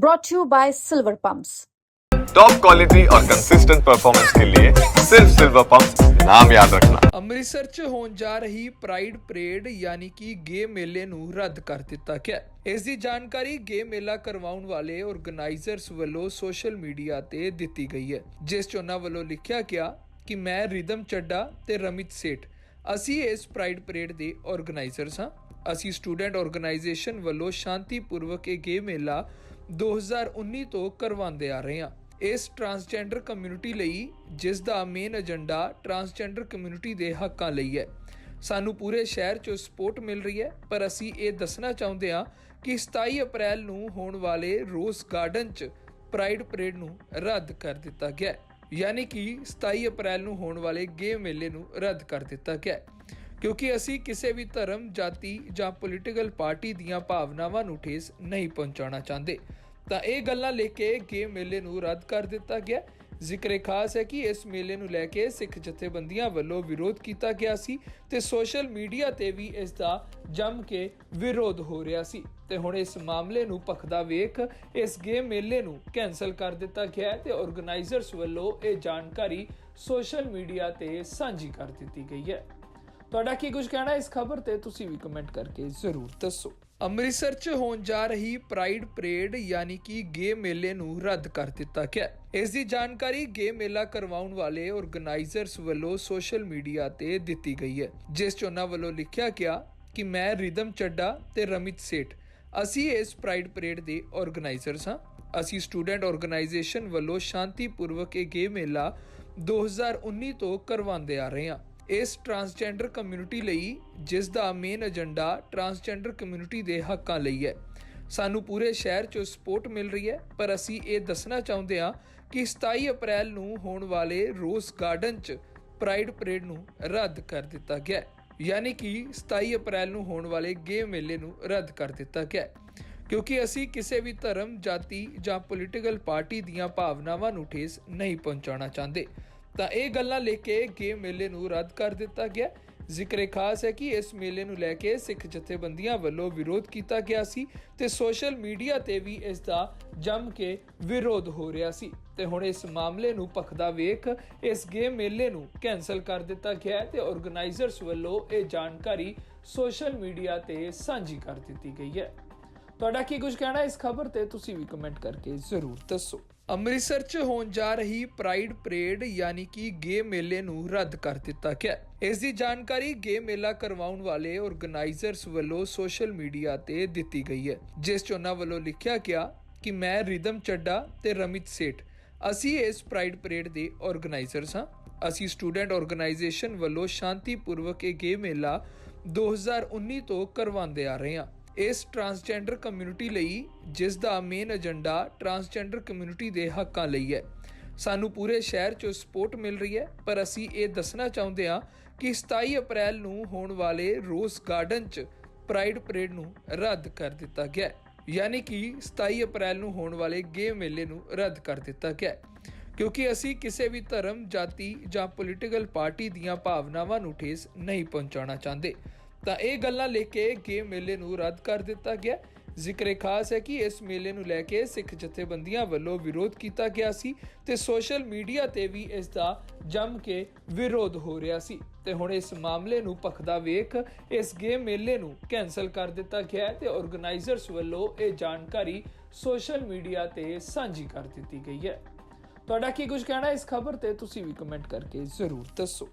brought to you by Silver Pumps. Top quality और consistent performance के लिए सिर्फ सिल्वर पंप नाम याद रखना ਅੰਮ੍ਰਿਤਸਰ 'ਚ ਹੋਣ ਜਾ ਰਹੀ ਪ੍ਰਾਈਡ ਪਰੇਡ ਯਾਨੀ ਕਿ ਗੇ ਮੇਲੇ ਨੂੰ ਰੱਦ ਕਰ ਦਿੱਤਾ ਗਿਆ ਹੈ। ਇਸ ਦੀ ਜਾਣਕਾਰੀ ਗੇ ਮੇਲਾ ਕਰਵਾਉਣ ਵਾਲੇ ਆਰਗੇਨਾਈਜ਼ਰਸ ਵੱਲੋਂ ਸੋਸ਼ਲ ਮੀਡੀਆ ਤੇ ਦਿੱਤੀ ਗਈ ਹੈ ਜਿਸ 'ਚ ਉਹਨਾਂ ਵੱਲੋਂ ਲਿਖਿਆ ਗਿਆ ਕਿ ਮੈਂ ਰਿਦਮ ਚੱਡਾ ਤੇ ਰਮਿਤ ਸੇਠ ਅਸੀਂ ਇਸ ਪ੍ਰਾਈਡ ਪਰੇਡ ਦੇ ਆਰਗੇਨਾਈਜ਼ਰਸ ਹਾਂ ਅਸੀਂ ਸਟੂਡੈਂਟ ਆਰਗੇਨਾਈਜੇਸ਼ਨ ਵੱਲੋਂ ਸ਼ਾਂਤੀਪੂਰਵਕ ਇਹ ਗੇ ਮੇਲਾ 2019 ਤੋਂ ਕਰਵਾਉਂਦੇ ਆ ਰਹੇ ਹਾਂ ਇਸ ਟਰਾਂਸਜੈਂਡਰ ਕਮਿਊਨਿਟੀ ਲਈ, ਜਿਸ ਦਾ ਮੇਨ ਏਜੰਡਾ ਟਰਾਂਸਜੈਂਡਰ ਕਮਿਊਨਿਟੀ ਦੇ ਹੱਕਾਂ ਲਈ ਹੈ। ਸਾਨੂੰ ਪੂਰੇ ਸ਼ਹਿਰ 'ਚ ਸਪੋਰਟ ਮਿਲ ਰਹੀ ਹੈ, ਪਰ ਅਸੀਂ ਇਹ ਦੱਸਣਾ ਚਾਹੁੰਦੇ ਹਾਂ ਕਿ 27 ਅਪ੍ਰੈਲ ਨੂੰ ਹੋਣ ਵਾਲੇ ਰੋਜ਼ ਗਾਰਡਨ 'ਚ ਪ੍ਰਾਈਡ ਪਰੇਡ ਨੂੰ ਰੱਦ ਕਰ ਦਿੱਤਾ ਗਿਆ ਯਾਨੀ ਕਿ 27 ਅਪ੍ਰੈਲ ਨੂੰ ਹੋਣ ਵਾਲੇ ਗੇ ਮੇਲੇ ਨੂੰ ਰੱਦ ਕਰ ਦਿੱਤਾ ਗਿਆ ਕਿਉਂਕਿ ਅਸੀਂ ਕਿਸੇ ਵੀ ਧਰਮ, ਜਾਤੀ ਜਾਂ ਪੋਲੀਟੀਕਲ ਪਾਰਟੀ ਦੀਆਂ ਭਾਵਨਾਵਾਂ ਨੂੰ ਠੇਸ ਨਹੀਂ ਪਹੁੰਚਾਉਣਾ ਚਾਹੁੰਦੇ। ਤਾਂ ਇਹ ਗੱਲਾਂ ਲੈ ਕੇ ਗੇਮ ਮੇਲੇ ਨੂੰ ਰੱਦ ਕਰ ਦਿੱਤਾ ਗਿਆ। ਜ਼ਿਕਰ ਖਾਸ ਹੈ ਕਿ ਇਸ ਮੇਲੇ ਨੂੰ ਲੈ ਕੇ ਸਿੱਖ ਜਥੇਬੰਦੀਆਂ ਵੱਲੋਂ ਵਿਰੋਧ ਕੀਤਾ ਗਿਆ ਸੀ ਤੇ ਸੋਸ਼ਲ ਮੀਡੀਆ ਤੇ ਵੀ ਇਸ ਦਾ ਜੰਮ ਕੇ ਵਿਰੋਧ ਹੋ ਰਿਹਾ ਸੀ। ਤੇ ਹੁਣ ਇਸ ਮਾਮਲੇ ਨੂੰ ਭਖਦਾ ਵੇਖ ਇਸ ਗੇਮ ਮੇਲੇ ਨੂੰ ਕੈਨਸਲ ਕਰ ਦਿੱਤਾ ਗਿਆ ਹੈ ਤੇ ਆਰਗੇਨਾਈਜ਼ਰਸ ਵੱਲੋਂ ਇਹ ਜਾਣਕਾਰੀ ਸੋਸ਼ਲ ਮੀਡੀਆ ਤੇ ਸਾਂਝੀ ਕਰ ਦਿੱਤੀ ਗਈ ਹੈ। ਤੁਹਾਡਾ ਕੀ ਕੁਝ ਕਹਿਣਾ ਇਸ ਖਬਰ ਤੇ ਤੁਸੀਂ ਵੀ ਕਮੈਂਟ ਕਰਕੇ ਜ਼ਰੂਰ ਦੱਸੋ। ਅੰਮ੍ਰਿਤਸਰ 'ਚ ਹੋਣ ਜਾ ਰਹੀ ਪ੍ਰਾਈਡ ਪਰੇਡ ਯਾਨੀ ਕਿ ਗੇ ਮੇਲੇ ਨੂੰ ਰੱਦ ਕਰ ਦਿੱਤਾ ਗਿਆ ਇਸ ਦੀ ਜਾਣਕਾਰੀ ਗੇ ਮੇਲਾ ਕਰਵਾਉਣ ਵਾਲੇ ਆਰਗੇਨਾਈਜ਼ਰਸ ਵੱਲੋਂ ਸੋਸ਼ਲ ਮੀਡੀਆ ਤੇ ਦਿੱਤੀ ਗਈ ਹੈ, ਜਿਸ 'ਚ ਉਹਨਾਂ ਵੱਲੋਂ ਲਿਖਿਆ ਗਿਆ ਕਿ ਮੈਂ ਰਿਦਮ ਚੱਡਾ ਤੇ ਰਮਿਤ ਸੇਠ, ਅਸੀਂ ਇਸ ਪ੍ਰਾਈਡ ਪਰੇਡ ਦੇ ਆਰਗੇਨਾਈਜ਼ਰਸ ਹਾਂ। ਅਸੀਂ ਸਟੂਡੈਂਟ ਆਰਗੇਨਾਈਜੇਸ਼ਨ ਵੱਲੋਂ ਸ਼ਾਂਤੀਪੂਰਵਕ ਇਹ ਗੇ ਮੇਲਾ 2019 ਤੋਂ ਕਰਵਾਉਂਦੇ ਆ ਰਹੇ ਹਾਂ। ਇਸ ਟਰਾਂਸਜੈਂਡਰ ਕਮਿਊਨਿਟੀ ਲਈ ਜਿਸ ਦਾ ਮੇਨ ਏਜੰਡਾ ਟਰਾਂਸਜੈਂਡਰ ਕਮਿਊਨਿਟੀ ਦੇ ਹੱਕਾਂ ਲਈ ਹੈ। ਸਾਨੂੰ ਪੂਰੇ ਸ਼ਹਿਰ 'ਚ ਸਪੋਰਟ ਮਿਲ ਰਹੀ ਹੈ, ਪਰ ਅਸੀਂ ਇਹ ਦੱਸਣਾ ਚਾਹੁੰਦੇ ਹਾਂ ਕਿ 27 ਅਪ੍ਰੈਲ ਨੂੰ ਹੋਣ ਵਾਲੇ ਰੋਜ਼ ਗਾਰਡਨ 'ਚ ਪ੍ਰਾਈਡ ਪਰੇਡ ਨੂੰ ਰੱਦ ਕਰ ਦਿੱਤਾ ਗਿਆ ਹੈ। ਯਾਨੀ ਕਿ 27 ਅਪ੍ਰੈਲ ਨੂੰ ਹੋਣ ਵਾਲੇ ਗੇ ਮੇਲੇ ਨੂੰ ਰੱਦ ਕਰ ਦਿੱਤਾ ਗਿਆ ਹੈ। ਕਿਉਂਕਿ ਅਸੀਂ ਕਿਸੇ ਵੀ ਧਰਮ, ਜਾਤੀ ਜਾਂ ਪੋਲੀਟੀਕਲ ਪਾਰਟੀ ਦੀਆਂ ਭਾਵਨਾਵਾਂ ਨੂੰ ਠੇਸ ਨਹੀਂ ਪਹੁੰਚਾਉਣਾ ਚਾਹੁੰਦੇ। ਤਾਂ ਇਹ ਗੱਲਾਂ ਲੈ ਕੇ ਗੇਮ ਮੇਲੇ ਨੂੰ ਰੱਦ ਕਰ ਦਿੱਤਾ ਗਿਆ। ਜ਼ਿਕਰ ਖਾਸ ਹੈ ਕਿ ਇਸ ਮੇਲੇ ਨੂੰ ਲੈ ਕੇ ਸਿੱਖ ਜਥੇਬੰਦੀਆਂ ਵੱਲੋਂ ਵਿਰੋਧ ਕੀਤਾ ਗਿਆ ਸੀ ਤੇ ਸੋਸ਼ਲ ਮੀਡੀਆ ਤੇ ਵੀ ਇਸ ਦਾ ਜੰਮ ਕੇ ਵਿਰੋਧ ਹੋ ਰਿਹਾ ਸੀ। ਤੇ ਹੁਣ ਇਸ ਮਾਮਲੇ ਨੂੰ ਭਖਦਾ ਵੇਖ ਇਸ ਗੇਮ ਮੇਲੇ ਨੂੰ ਕੈਨਸਲ ਕਰ ਦਿੱਤਾ ਗਿਆ ਹੈ ਤੇ ਆਰਗੇਨਾਈਜ਼ਰਸ ਵੱਲੋਂ ਇਹ ਜਾਣਕਾਰੀ ਸੋਸ਼ਲ ਮੀਡੀਆ ਤੇ ਸਾਂਝੀ ਕਰ ਦਿੱਤੀ ਗਈ ਹੈ। ਤੁਹਾਡਾ ਕੀ ਕੁਝ ਕਹਿਣਾ ਇਸ ਖਬਰ ਤੇ ਤੁਸੀਂ ਵੀ ਕਮੈਂਟ ਕਰਕੇ ਜ਼ਰੂਰ ਦੱਸੋ। ਅੰਮ੍ਰਿਤਸਰ 'ਚ ਹੋਣ ਜਾ ਰਹੀ ਪ੍ਰਾਈਡ ਪਰੇਡ ਯਾਨੀ ਕਿ ਗੇ ਮੇਲੇ ਨੂੰ ਰੱਦ ਕਰ ਦਿੱਤਾ ਗਿਆ। ਇਸ ਦੀ ਜਾਣਕਾਰੀ ਗੇ ਮੇਲਾ ਕਰਵਾਉਣ ਵਾਲੇ ਆਰਗੇਨਾਈਜ਼ਰਸ ਵੱਲੋਂ ਸੋਸ਼ਲ ਮੀਡੀਆ ਤੇ ਦਿੱਤੀ ਗਈ ਹੈ, ਜਿਸ 'ਚ ਉਹਨਾਂ ਵੱਲੋਂ ਲਿਖਿਆ ਗਿਆ ਕਿ ਮੈਂ ਰਿਦਮ ਚੱਡਾ ਤੇ ਰਮਿਤ ਸੇਠ, ਅਸੀਂ ਇਸ ਪ੍ਰਾਈਡ ਪਰੇਡ ਦੇ ਆਰਗੇਨਾਈਜ਼ਰਸ ਹਾਂ। ਅਸੀਂ ਸਟੂਡੈਂਟ ਆਰਗੇਨਾਈਜੇਸ਼ਨ ਵੱਲੋਂ ਸ਼ਾਂਤੀਪੂਰਵਕ ਇਹ ਗੇ ਮੇਲਾ 2019 ਤੋਂ ਕਰਵਾਉਂਦੇ ਆ ਰਹੇ ਹਾਂ। ਇਸ ਟਰਾਂਸਜੈਂਡਰ ਕਮਿਊਨਿਟੀ ਲਈ ਜਿਸ ਦਾ ਮੇਨ ਏਜੰਡਾ ਟਰਾਂਸਜੈਂਡਰ ਕਮਿਊਨਿਟੀ ਦੇ ਹੱਕਾਂ ਲਈ ਹੈ। ਸਾਨੂੰ ਪੂਰੇ ਸ਼ਹਿਰ 'ਚ ਸਪੋਰਟ ਮਿਲ ਰਹੀ ਹੈ, ਪਰ ਅਸੀਂ ਇਹ ਦੱਸਣਾ ਚਾਹੁੰਦੇ ਹਾਂ ਕਿ 27 ਅਪ੍ਰੈਲ ਨੂੰ ਹੋਣ ਵਾਲੇ ਰੋਜ਼ ਗਾਰਡਨ 'ਚ ਪ੍ਰਾਈਡ ਪਰੇਡ ਨੂੰ ਰੱਦ ਕਰ ਦਿੱਤਾ ਗਿਆ ਯਾਨੀ ਕਿ 27 ਅਪ੍ਰੈਲ ਨੂੰ ਹੋਣ ਵਾਲੇ ਗੇ ਮੇਲੇ ਨੂੰ ਰੱਦ ਕਰ ਦਿੱਤਾ ਗਿਆ ਕਿਉਂਕਿ ਅਸੀਂ ਕਿਸੇ ਵੀ ਧਰਮ, ਜਾਤੀ ਜਾਂ ਪੋਲੀਟੀਕਲ ਪਾਰਟੀ ਦੀਆਂ ਭਾਵਨਾਵਾਂ ਨੂੰ ਠੇਸ ਨਹੀਂ ਪਹੁੰਚਾਉਣਾ ਚਾਹੁੰਦੇ। ਤਾਂ ਇਹ ਗੱਲਾਂ ਲੈ ਕੇ ਗੇਮ ਮੇਲੇ ਨੂੰ ਰੱਦ ਕਰ ਦਿੱਤਾ ਗਿਆ। ਜ਼ਿਕਰ ਖਾਸ ਹੈ ਕਿ ਇਸ ਮੇਲੇ ਨੂੰ ਲੈ ਕੇ ਸਿੱਖ ਜਥੇਬੰਦੀਆਂ ਵੱਲੋਂ ਵਿਰੋਧ ਕੀਤਾ ਗਿਆ ਸੀ ਤੇ ਸੋਸ਼ਲ ਮੀਡੀਆ ਤੇ ਵੀ ਇਸ ਦਾ ਜੰਮ ਕੇ ਵਿਰੋਧ ਹੋ ਰਿਹਾ ਸੀ। ਤੇ ਹੁਣ ਇਸ ਮਾਮਲੇ ਨੂੰ ਭਖਦਾ ਵੇਖ ਇਸ ਗੇਮ ਮੇਲੇ ਨੂੰ ਕੈਨਸਲ ਕਰ ਦਿੱਤਾ ਗਿਆ ਹੈ ਤੇ ਆਰਗੇਨਾਈਜ਼ਰਸ ਵੱਲੋਂ ਇਹ ਜਾਣਕਾਰੀ ਸੋਸ਼ਲ ਮੀਡੀਆ ਤੇ ਸਾਂਝੀ ਕਰ ਦਿੱਤੀ ਗਈ ਹੈ। ਤੁਹਾਡਾ ਕੀ ਕੁਝ ਕਹਿਣਾ ਇਸ ਖਬਰ ਤੇ ਤੁਸੀਂ ਵੀ ਕਮੈਂਟ ਕਰਕੇ ਜ਼ਰੂਰ ਦੱਸੋ।